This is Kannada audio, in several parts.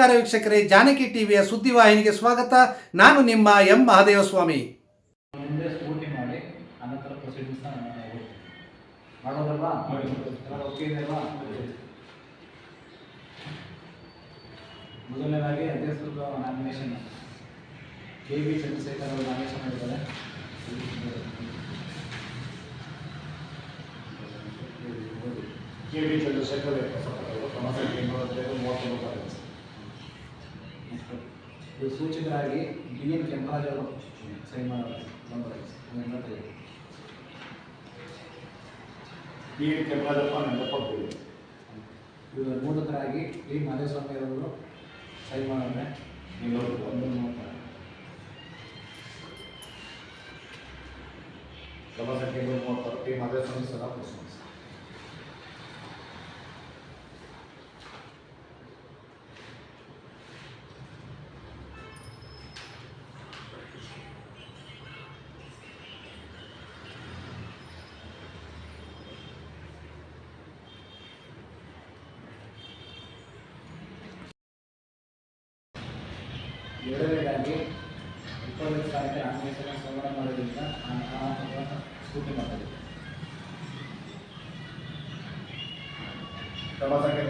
ನಮಸ್ಕಾರ ವೀಕ್ಷಕರೇ ಜಾನಕಿ ಟಿವಿಯ ಸುದ್ದಿವಾಹಿನಿಗೆ ಸ್ವಾಗತ. ನಾನು ನಿಮ್ಮ ಎಂ. ಮಹಾದೇವಸ್ವಾಮಿ. ಮುಂದೆ ಸ್ಕೂಟಿ ಮಾಡಿ ಅನಂತರ ಪ್ರೊಸೀಡಿಂಗ್ಸ್ನ ಮಾಡೋದಲ್ವಾ? ಎಲ್ಲ ಓಕೆ ಇದೆ ಅಲ್ವಾ? ಮೊದಲನೇದಾಗಿ ಅಧ್ಯಕ್ಷರು ನಾಮಿನೇಷನ್ ಕೆ. ವಿ. ಚಂದ್ರಶೇಖರ್ ಅವರು ನಾಮಿನೇಷನ್ ಮಾಡಿದ್ದಾರೆ. ಕೆ. ವಿ. ಚಂದ್ರಶೇಖರ್ ಅವರು ಕ್ರಮ ಸಂಖ್ಯೆ ಇನ್ನೂರೈವತ್ತು ಮೂವತ್ತೊಂದು ಕಾಲೇಜ್ ನೆಕ್ಸ್ಟ್ ಇದು ಸೂಚಕರಾಗಿ ಡಿ ಎನ್ ಕೆಂಪರಾಜ್ ಅವರು ಸೈನ್ ಮಾಡೋದು. ಬಿ ಎನ್ ಕೆಂಪರಾಜಪ್ಪ ನಂದಪ್ಪ ಇವರು ಮೂಡಕರಾಗಿ ಡಿ ಮಾದೇಸ್ವಾಮಿ ಅವರು ಸೈನ್ ಮಾಡಿದ್ರೆ ನೀವು ಒಂದು ನೋಡ್ತಾರೆ ಕ್ರಮ ಸಂಖ್ಯೆ ಮೂವತ್ತಾರು ಟಿ ಮಾದೇಸ್ವಾಮಿ ಸದಾ ಎರಡನೇದಾಗಿ ಇಪ್ಪತ್ತೈದು ತಾರೀಕು ನಾಮಿನೇಷನ್ ಸಂಗ್ರಹ ಮಾಡೋದ್ರಿಂದ ಸ್ಕೂಟಿ ಮಾಡ್ತಾರೆ ಪ್ರವಾಸಕ್ಕೆ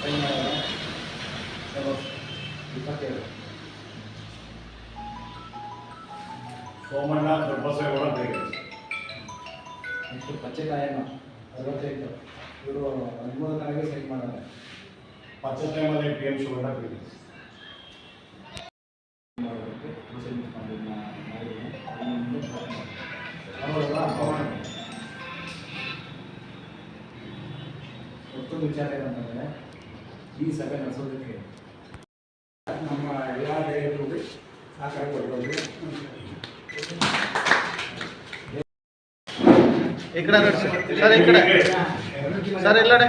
ಸೈನ್ ಮಾಡೋದು ಇಪ್ಪತ್ತೇಳು ಸೋಮಣ್ಣ ದೊಡ್ಡಬಸವೇಗೌಡ ಬೇಗ ನೆಕ್ಸ್ಟ್ ಪಚ್ಚೆಕಾಯನ್ನು ಅರವತ್ತೈದು. ಇವರು ಅನುಮೋದನೆಗೆ ಸೈನ್ ಮಾಡಿದ್ದಾರೆ. ಟೈಮಲ್ಲಿ ಪಿ ಎಂ ಶಿವಣ್ಣ ಹೌದಲ್ವಾ ಮತ್ತೊಂದು ವಿಚಾರ ಏನಂತಂದರೆ ಈ ಸಭೆ ನಡೆಸೋದಕ್ಕೆ ನಮ್ಮ ಎಲ್ಲ ಗೆಳೆಯರು ಸಹಕಾರ ಕೊಡಬಹುದು ಈ ಕಡೆ ನೋಡಿ ಸರ್. ಸರ್ ಈ ಕಡೆ. ಸರ್ ಇಲ್ಲಡೆ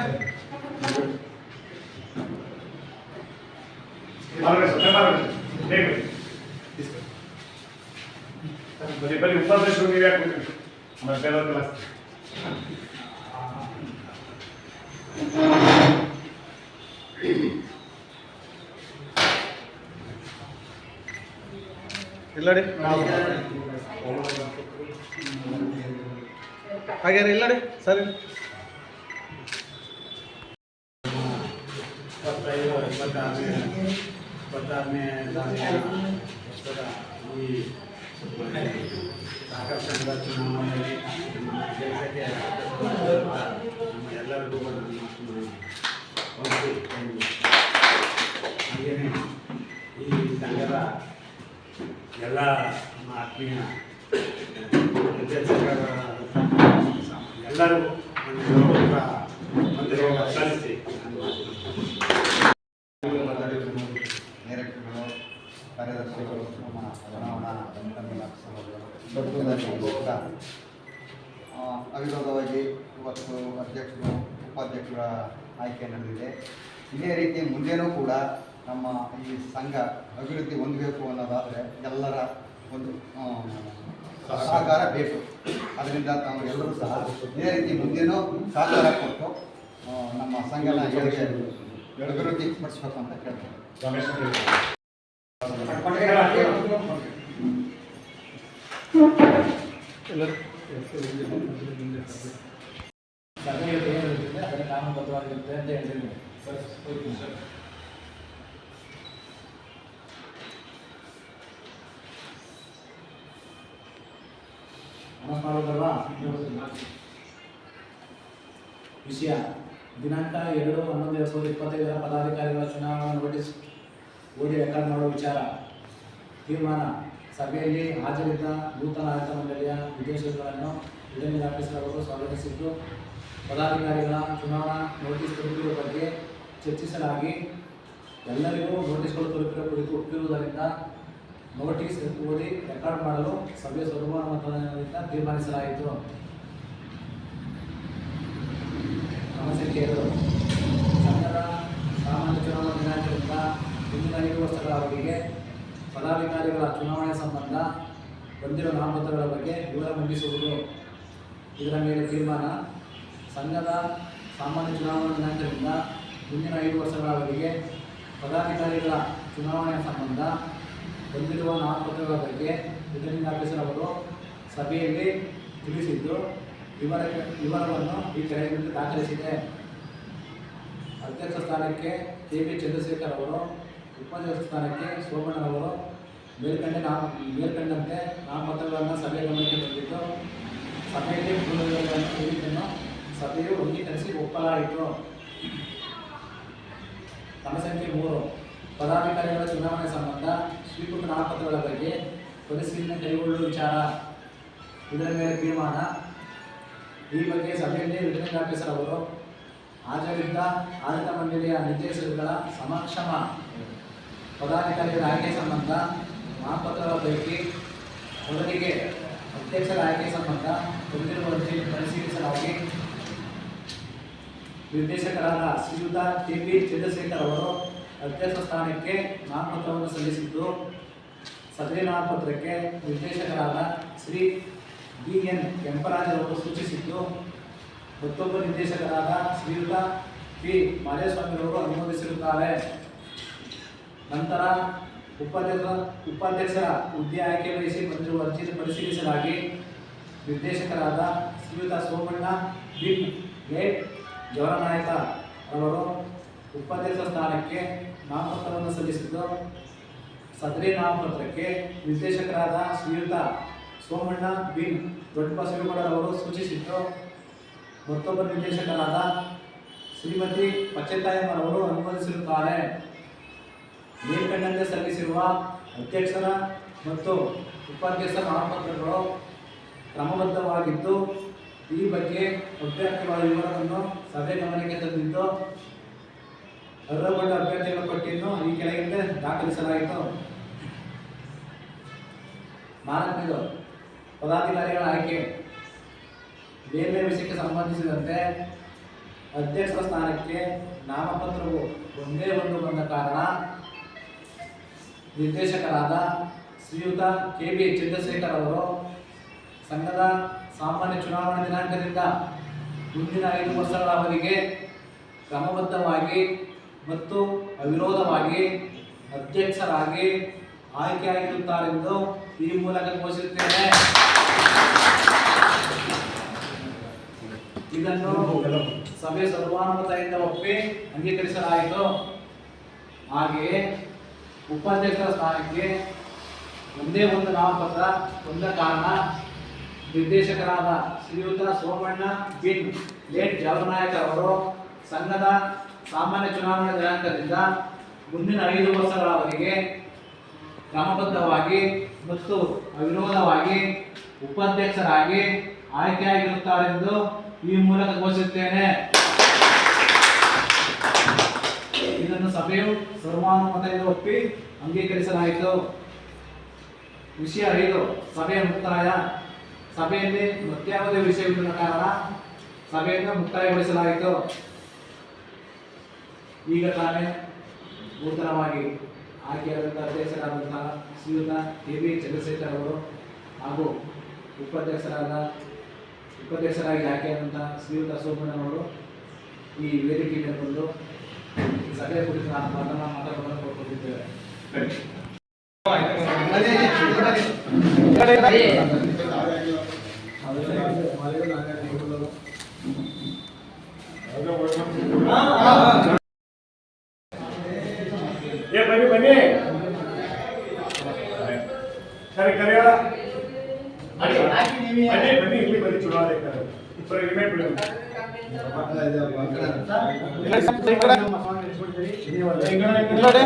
ಬರೀ ಬರೀ ಉಪಾಧ್ಯಕ್ಷರು ನೀವು ಯಾಕೆ ಕೂತ್ರಿ? ಆಮೇಲೆ ಬೇರೆ ಕ್ಲಾಸ್ ಇಲ್ಲಡೆ ಹಾಗೆ ಇಲ್ಲಡೆ ಸರ್ ಈ ಸಹಕಾರ ಚುನಾವಣೆಯಲ್ಲಿ ನಮ್ಮ ಕೆಲಸಕ್ಕೆ ನಮ್ಮ ಎಲ್ಲರಿಗೂ ಹಾಗೆಯೇ ಈ ಸಂಘದ ಎಲ್ಲ ನಮ್ಮ ಆತ್ಮೀಯ ಅಧ್ಯಕ್ಷರುಗಳ ಎಲ್ಲರಿಗೂ ಒಂದು ಸಲ್ಲಿಸಿ ನಾನು ಡೈರೆಕ್ಟರ್ಗಳು ಕಾರ್ಯದರ್ಶಿಗಳು ನಮ್ಮ ಚುನಾವಣಾ ಅವಿರೋಧವಾಗಿ ಇವತ್ತು ಅಧ್ಯಕ್ಷರು ಉಪಾಧ್ಯಕ್ಷರ ಆಯ್ಕೆ ನಡೆದಿದೆ ಇದೇ ರೀತಿ ಮುಂದೇನೂ ಕೂಡ ನಮ್ಮ ಈ ಸಂಘ ಅಭಿವೃದ್ಧಿ ಹೊಂದಬೇಕು ಅನ್ನೋದಾದರೆ ಎಲ್ಲರ ಒಂದು ಸಹಕಾರ ಬೇಕು ಅದರಿಂದ ನಾವು ಎಲ್ಲರೂ ಸಹ ಇದೇ ರೀತಿ ಮುಂದೇನೂ ಸಹಕಾರ ಕೊಟ್ಟು ನಮ್ಮ ಸಂಘನ ಅಭಿವೃದ್ಧಿ ಪಡಿಸ್ಬೇಕು ಅಂತ ಕೇಳ್ತಾರೆ ಅಂತ ಅನೌನ್ಸ್ ಮಾಡೋದಲ್ವಾ ವಿಷಯ. ದಿನಾಂಕ ಎರಡು ಹನ್ನೊಂದು ಎರಡು ಸಾವಿರದ ಇಪ್ಪತ್ತೈದರ ಪದಾಧಿಕಾರಿಗಳ ಚುನಾವಣಾ ನೋಟಿಸ್ ಓದಿ ರೆಕಾರ್ಡ್ ಮಾಡುವ ವಿಚಾರ. ತೀರ್ಮಾನ. ಸಭೆಯಲ್ಲಿ ಹಾಜರಿದ್ದ ನೂತನ ಆಡಳಿತ ಮಂಡಳಿಯ ಉದ್ದೇಶಗಳನ್ನು ರಿಟರ್ನಿಂಗ್ ಆಫೀಸರ್ ಸ್ವಾಗತಿಸಿದ್ದು, ಪದಾಧಿಕಾರಿಗಳ ಚುನಾವಣಾ ನೋಟಿಸ್ ತಲುಪಿರುವ ಬಗ್ಗೆ ಚರ್ಚಿಸಲಾಗಿ ಎಲ್ಲರಿಗೂ ನೋಟಿಸ್ಗಳು ತಲುಪಿರುವ ಕುರಿತು ಒಪ್ಪಿರುವುದರಿಂದ ನೋಟಿಸ್ ಓದಿ ರೆಕಾರ್ಡ್ ಮಾಡಲು ಸಭೆಯ ಮತದಾನದಿಂದ ತೀರ್ಮಾನಿಸಲಾಯಿತು. ಸಮಸ್ಯೆ ಎರಡು ಸಂಘದ ಸಾಮಾನ್ಯ ಚುನಾವಣಾ ದಿನಾಂಕದಿಂದ ಐದು ವರ್ಷಗಳ ಅವಧಿಗೆ ಪದಾಧಿಕಾರಿಗಳ ಚುನಾವಣೆ ಸಂಬಂಧ ಬಂದಿರುವ ನಾಮಪತ್ರಗಳ ಬಗ್ಗೆ ವಿವರ ಮಂಡಿಸುವುದು ಇದರ ಮೇಲೆ ತೀರ್ಮಾನ. ಸಂಘದ ಸಾಮಾನ್ಯ ಚುನಾವಣಾ ದಿನಾಂಕದಿಂದ ಮುಂದಿನ ಐದು ವರ್ಷಗಳ ಅವಧಿಗೆ ಪದಾಧಿಕಾರಿಗಳ ಚುನಾವಣೆ ಸಂಬಂಧ ಬಂದಿರುವ ನಾಮಪತ್ರಗಳ ಬಗ್ಗೆ ಇದರಿಂದ ಅವರು ಸಭೆಯಲ್ಲಿ ತಿಳಿಸಿದ್ದು ವಿವರ ವಿವರವನ್ನು ಈ ಕೆಳಗಿನಲ್ಲಿ ದಾಖಲಿಸಿದೆ. ಅಧ್ಯಕ್ಷ ಸ್ಥಾನಕ್ಕೆ ಕೆ ಪಿ ಚಂದ್ರಶೇಖರ್ ಅವರು ಉಪಾಧ್ಯಕ್ಷ ಸ್ಥಾನಕ್ಕೆ ಸೋಮಣ್ಣನವರು ಮೇಲ್ಕಂಡೆ ನಾ ಮೇಲ್ಕಂಡಂತೆ ನಾಮಪತ್ರಗಳನ್ನು ಸಭೆ ಗಮನಕ್ಕೆ ತಂದಿದ್ದು. ಸಭೆಯಲ್ಲಿ ಕುರಿತನ್ನು ಸಭೆಯು ಅಂಗೀಕರಿಸಿ ಒಪ್ಪಲಾಯಿತು. ಕ್ರಮ ಮೂರು. ಪದಾಧಿಕಾರಿಗಳ ಚುನಾವಣೆ ಸಂಬಂಧ ಸ್ವೀಕೃತ ನಾಮಪತ್ರಗಳ ಬಗ್ಗೆ ಪರಿಶೀಲನೆ ಕೈಗೊಳ್ಳುವ ವಿಚಾರ. ಇದರ ಮೇಲೆ ತೀರ್ಮಾನ. ಈ ಬಗ್ಗೆ ಸಭೆಯಲ್ಲಿ ರಿಟರ್ನಿಂಗ್ ಆಫೀಸರ್ ಅವರು ಹಾಜರಿದ್ದ ಆಡಳಿತ ಮಂಡಳಿಯ ನಿರ್ದೇಶಕರುಗಳ ಸಮಕ್ಷಮ ಪದಾಧಿಕಾರಿಗಳ ಆಯ್ಕೆ ಸಂಬಂಧ ನಾಮಪತ್ರಗಳ ಪೈಕಿ ಮೊದಲಿಗೆ ಅಧ್ಯಕ್ಷರ ಆಯ್ಕೆ ಸಂಬಂಧ ಹೊಂದಿರುವಂತೆ ಪರಿಶೀಲಿಸಲಾಗಿ ನಿರ್ದೇಶಕರಾದ ಶ್ರೀಯುತ ಟಿ ಪಿ ಚಂದ್ರಶೇಖರ್ ಅವರು ಅಧ್ಯಕ್ಷ ಸ್ಥಾನಕ್ಕೆ ನಾಮಪತ್ರವನ್ನು ಸಲ್ಲಿಸಿದ್ದು ಸದರಿ ನಾಮಪತ್ರಕ್ಕೆ ನಿರ್ದೇಶಕರಾದ ಶ್ರೀ ಬಿ ಎನ್ ಕೆಂಪರಾಜ್ ಅವರು ಸೂಚಿಸಿದ್ದು, ಮತ್ತೊಬ್ಬ ನಿರ್ದೇಶಕರಾದ ಶ್ರೀಯುತ ಪಿ ಮಾದೇಸ್ವಾಮಿರವರು ಅನುಮೋದಿಸಿರುತ್ತಾರೆ. ನಂತರ ಉಪಾಧ್ಯಕ್ಷ, ಉಪಾಧ್ಯಕ್ಷರ ಹುದ್ದೆ ಆಯ್ಕೆ ವಹಿಸಿ ಬಂದಿರುವ ಅರ್ಜಿಯನ್ನು ಪರಿಶೀಲಿಸಲಾಗಿ ನಿರ್ದೇಶಕರಾದ ಶ್ರೀಯುತ ಸೋಮಣ್ಣ ಬಿನ್ ಗೇಟ್ ಜವರನಾಯಕ ಅವರು ಉಪಾಧ್ಯಕ್ಷ ಸ್ಥಾನಕ್ಕೆ ನಾಮಪತ್ರವನ್ನು ಸಲ್ಲಿಸಿದ್ದು, ಸದರಿ ನಾಮಪತ್ರಕ್ಕೆ ನಿರ್ದೇಶಕರಾದ ಶ್ರೀಯುತ ಸೋಮಣ್ಣ ಬಿನ್ ದೊಡ್ಡಬಸವೇಗೌಡರವರು ಸೂಚಿಸಿದ್ದು, ಮತ್ತೊಬ್ಬ ನಿರ್ದೇಶಕರಾದ ಶ್ರೀಮತಿ ಪಚ್ಚೆತ್ತಾಯಮ್ಮರವರು ಅನುಮೋದಿಸಿರುತ್ತಾರೆ. ಮೇಲ್ಕಂಡಂತೆ ಸಲ್ಲಿಸಿರುವ ಅಧ್ಯಕ್ಷರ ಮತ್ತು ಉಪಾಧ್ಯಕ್ಷರ ನಾಮಪತ್ರಗಳು ಕ್ರಮಬದ್ಧವಾಗಿದ್ದು, ಈ ಬಗ್ಗೆ ಅಭ್ಯರ್ಥಿಗಳ ವಿವರವನ್ನು ಸಭೆ ಗಮನಕ್ಕೆ ತಂದಿದ್ದು, ಅರ್ಹಗೊಂಡ ಅಭ್ಯರ್ಥಿಗಳ ಪಟ್ಟಿಯನ್ನು ಈ ಕೆಳಗಿಂದ ದಾಖಲಿಸಲಾಯಿತು. ನಾಲ್ಕನೇದು ಪದಾಧಿಕಾರಿಗಳ ಆಯ್ಕೆ ಬೇರೆ ವಿಷಯಕ್ಕೆ ಸಂಬಂಧಿಸಿದಂತೆ ಅಧ್ಯಕ್ಷರ ಸ್ಥಾನಕ್ಕೆ ನಾಮಪತ್ರವು ಒಂದೇ ಒಂದು ಬಂದ ಕಾರಣ ನಿರ್ದೇಶಕರಾದ ಶ್ರೀಯುತ ಕೆ ಬಿ ಚಂದ್ರಶೇಖರ್ ಅವರು ಸಂಘದ ಸಾಮಾನ್ಯ ಚುನಾವಣಾ ದಿನಾಂಕದಿಂದ ಮುಂದಿನ ಐದು ವರ್ಷಗಳ ಅವರಿಗೆ ಕ್ರಮಬದ್ಧವಾಗಿ ಮತ್ತು ಅವಿರೋಧವಾಗಿ ಅಧ್ಯಕ್ಷರಾಗಿ ಆಯ್ಕೆಯಾಗಿರುತ್ತಾರೆಂದು ಈ ಮೂಲಕ ಘೋಷಿಸುತ್ತೇನೆ. ಇದನ್ನು ಸಭೆ ಸರ್ವಾನುಮತದಿಂದ ಒಪ್ಪಿ ಅಂಗೀಕರಿಸಲಾಯಿತು. ಹಾಗೆಯೇ ಉಪಾಧ್ಯಕ್ಷರ ಸ್ಥಾನಕ್ಕೆ ಒಂದೇ ಒಂದು ನಾಮಪತ್ರ, ಒಂದ ಕಾರಣ, ನಿರ್ದೇಶಕರಾದ ಶ್ರೀಯುತ ಸೋಮಣ್ಣ, ಬಿನ್ ಲೇಟ್ ಜಾವನಾಯಕ ಅವರು ಸಂಘದ ಸಾಮಾನ್ಯ ಚುನಾವಣಾ ದಿನಾಂಕದಿಂದ ಮುಂದಿನ ಐದು ವರ್ಷಗಳವರೆಗೆ ಕ್ರಮಬದ್ಧವಾಗಿ ಮತ್ತು ಅವಿರೋಧವಾಗಿ ಉಪಾಧ್ಯಕ್ಷರಾಗಿ ಆಯ್ಕೆಯಾಗಿರುತ್ತಾರೆಂದು ಈ ಮೂಲಕ ಘೋಷಿಸುತ್ತೇನೆ. ಸಭೆಯು ಸರ್ವಾನುಮತದಿಂದ ಒಪ್ಪಿ ಅಂಗೀಕರಿಸಲಾಯಿತು. ವಿಷಯ ಐದು, ಸಭೆಯ ಮುಕ್ತಾಯ. ಸಭೆಯಲ್ಲಿ ಮತ್ಯಾವುದೇ ವಿಷಯವಿಲ್ಲದ ಕಾರಣ ಸಭೆಯನ್ನು ಮುಕ್ತಾಯಗೊಳಿಸಲಾಯಿತು. ಈಗ ತಾನೇ ನೂತನವಾಗಿ ಆಯ್ಕೆಯಾದಂಥ ಅಧ್ಯಕ್ಷರಾದಂತಹ ಶ್ರೀಯುತ ಕೆ ವಿ ಚಂದ್ರಶೇಖರ್ ಅವರು ಹಾಗೂ ಉಪಾಧ್ಯಕ್ಷರಾದ, ಉಪಾಧ್ಯಕ್ಷರಾಗಿ ಆಯ್ಕೆಯಾದಂತಹ ಶ್ರೀಯುತ ಸೋಮಣ್ಣನವರು ಈ ವೇದಿಕೆ ಮೇಲೆ ಬಂದು ಈ ಸಭೆಯ ಕುರಿತು ನಾನು ಪ್ರಧಾನ ಮಾತಾಡೋದನ್ನು ಕೊಟ್ಟಿದ್ದೇವೆ ಏ ಬನ್ನಿ ಬನ್ನಿ ಸರಿ ಕರೆಯೋಣ ಬನ್ನಿ ಬನ್ನಿ ನೋಡಿ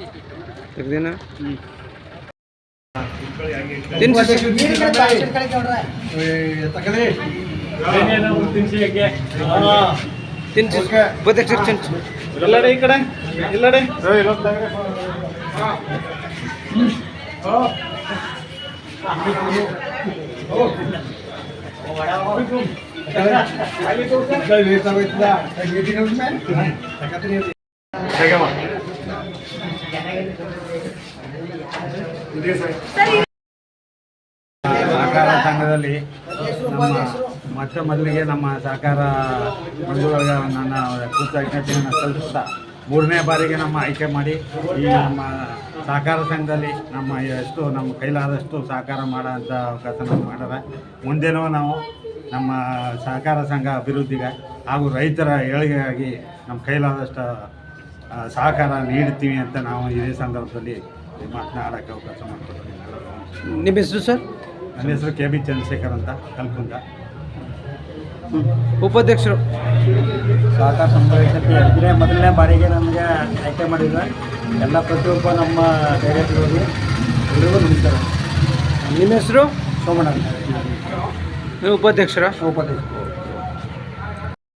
रख देना। तीन सौ तीन सौ बदक सेक्शन ಎಲ್ಲಡೆ ಈ ಕಡೆ ಎಲ್ಲಡೆ ಹೇಗಮ್ಮ ಸಹಕಾರ ಸಂಘದಲ್ಲಿ ನಮ್ಮ ಮೊಟ್ಟ ಮೊದಲಿಗೆ ನಮ್ಮ ಸಹಕಾರ ಬಂಧುಗಳಿಗೆ ನನ್ನ ಕೃತಜ್ಞತೆಯನ್ನು ಸಲ್ಲಿಸ್ತಾ ಮೂರನೇ ಬಾರಿಗೆ ನಮ್ಮ ಆಯ್ಕೆ ಮಾಡಿ ಈ ನಮ್ಮ ಸಹಕಾರ ಸಂಘದಲ್ಲಿ ನಮ್ಮ ಎಷ್ಟು ನಮ್ಮ ಕೈಲಾದಷ್ಟು ಸಹಕಾರ ಮಾಡೋಂಥ ಅವಕಾಶ ನಾವು ಮಾಡ್ಯಾರ ಮುಂದೆನೂ ನಾವು ನಮ್ಮ ಸಹಕಾರ ಸಂಘ ಅಭಿವೃದ್ಧಿಗೆ ಹಾಗೂ ರೈತರ ಏಳಿಗೆಗಾಗಿ ನಮ್ಮ ಕೈಲಾದಷ್ಟು ಸಹಕಾರ ನೀಡ್ತೀವಿ ಅಂತ ನಾವು ಇದೇ ಸಂದರ್ಭದಲ್ಲಿ ಮಾತನಾಡೋಕ್ಕೆ ಅವಕಾಶ ನಿಮ್ಮ ಹೆಸರು ಸರ್? ನನ್ನ ಹೆಸರು ಕೆ ಬಿ ಚಂದ್ರಶೇಖರ್ ಅಂತ ಕಲ್ಕುಂದ ಉಪಾಧ್ಯಕ್ಷರು? ಸಹಕಾರ ಸಂಘಕ್ಕೆ ಇದೇ ಮೊದಲನೇ ಬಾರಿಗೆ ನಮಗೆ ಆಯ್ಕೆ ಮಾಡಿದ್ರು. ಎಲ್ಲ ಪ್ರತಿಯೊಬ್ಬ ನಮ್ಮ ಡೈರೆಕ್ಟ್ರಿಗೆ ಎಲ್ಲರಿಗೂ ನಮಸ್ಕಾರ. ನಿಮ್ಮ ಹೆಸರು? ಸೋಮಣ್ಣ ಉಪಾಧ್ಯಕ್ಷರ? ಉಪಾಧ್ಯಕ್ಷರು.